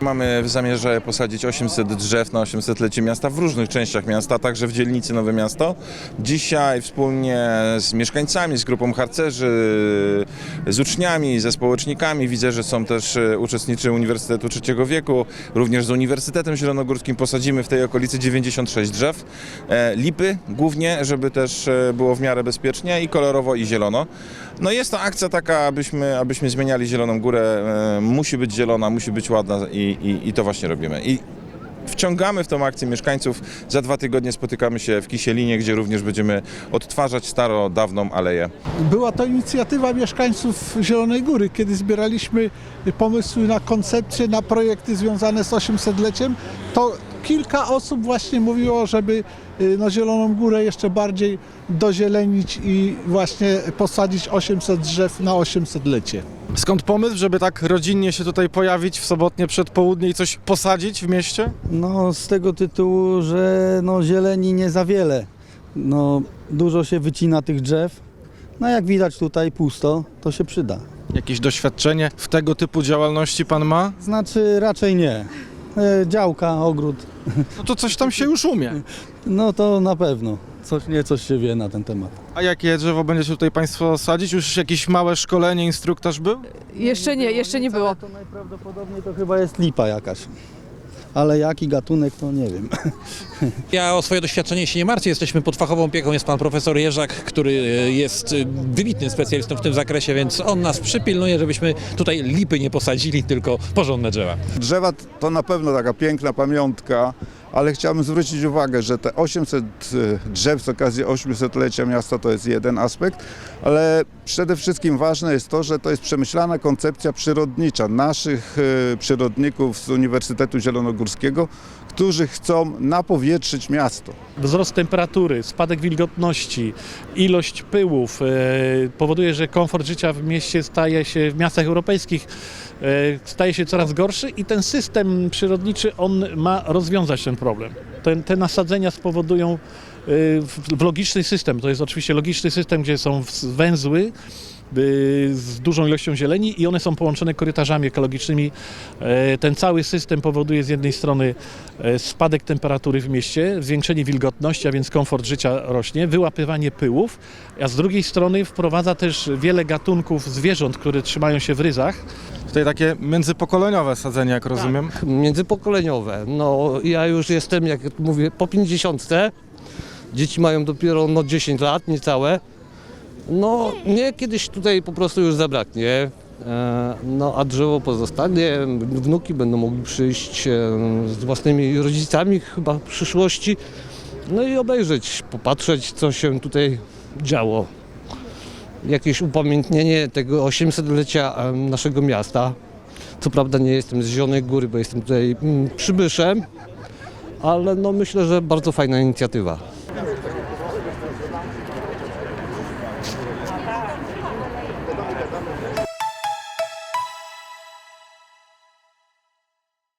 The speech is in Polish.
Mamy w zamierze posadzić 800 drzew na 800-lecie miasta w różnych częściach miasta, także w dzielnicy Nowe Miasto. Dzisiaj wspólnie z mieszkańcami, z grupą harcerzy, z uczniami, ze społecznikami, widzę, że są też e, uczestnicy Uniwersytetu Trzeciego Wieku, również z Uniwersytetem Zielonogórskim posadzimy w tej okolicy 96 drzew. E, Lipy głównie, żeby też e, było w miarę bezpiecznie i kolorowo i zielono. No jest to akcja taka, abyśmy, abyśmy zmieniali Zieloną Górę. Musi być zielona, musi być ładna i, i, i to właśnie robimy. I wciągamy w tą akcję mieszkańców. Za dwa tygodnie spotykamy się w Kisielinie, gdzie również będziemy odtwarzać staro, dawną aleję. Była to inicjatywa mieszkańców Zielonej Góry, kiedy zbieraliśmy pomysły na koncepcje, na projekty związane z 800-leciem, to kilka osób właśnie mówiło, żeby no, Zieloną Górę jeszcze bardziej dozielenić i właśnie posadzić 800 drzew na 800-lecie. Skąd pomysł, żeby tak rodzinnie się tutaj pojawić w sobotnie przedpołudnie i coś posadzić w mieście? No z tego tytułu, że no zieleni nie za wiele. No dużo się wycina tych drzew. No jak widać tutaj pusto, to się przyda. Jakieś doświadczenie w tego typu działalności pan ma? Znaczy raczej nie. E, działka, ogród, No to coś tam się już umie. no to na pewno. Coś niecoś się wie na ten temat. A jakie drzewo będziecie tutaj państwo sadzić? Już jakieś małe szkolenie, instruktaż był? Jeszcze nie, jeszcze nie było. To najprawdopodobniej to chyba jest lipa jakaś. Ale jaki gatunek to nie wiem. Ja o swoje doświadczenie się nie martwię. Jesteśmy pod fachową opieką. Jest pan profesor Jerzak, który e, jest e, wybitnym specjalistą w tym zakresie, więc on nas przypilnuje, żebyśmy tutaj lipy nie posadzili, tylko porządne drzewa. Drzewa to na pewno taka piękna pamiątka, ale chciałbym zwrócić uwagę, że te 800 drzew z okazji 800-lecia miasta to jest jeden aspekt, ale przede wszystkim ważne jest to, że to jest przemyślana koncepcja przyrodnicza naszych e, przyrodników z Uniwersytetu Zielonogórskiego, którzy chcą napowietrzyć miasto. wzrost temperatury, spadek wilgotności, ilość pyłów e, powoduje, że komfort życia w mieście staje się, w miastach europejskich staje się coraz gorszy i ten system przyrodniczy, on ma rozwiązać ten problem. Te, te nasadzenia spowodują e, w, logiczny system, to jest oczywiście logiczny system, gdzie są węzły, y, z dużą ilością zieleni i one są połączone korytarzami ekologicznymi. E, Ten cały system powoduje z jednej strony e, spadek temperatury w mieście, zwiększenie wilgotności, a więc komfort życia rośnie, wyłapywanie pyłów, a z drugiej strony wprowadza też wiele gatunków zwierząt, które trzymają się w ryzach. Tutaj takie międzypokoleniowe sadzenie, jak rozumiem. międzypokoleniowe. No ja już jestem, jak mówię, po 50. Dzieci mają dopiero no, 10 lat, niecałe. No mnie kiedyś tutaj po prostu już zabraknie. E, No a drzewo pozostanie, wnuki będą mogli przyjść e, z własnymi rodzicami chyba w przyszłości. No i obejrzeć, popatrzeć co się tutaj działo. Jakieś upamiętnienie tego 800-lecia e, naszego miasta. Co prawda nie jestem z Zielonej Góry, bo jestem tutaj mm, przybyszem, ale no myślę, że bardzo fajna inicjatywa.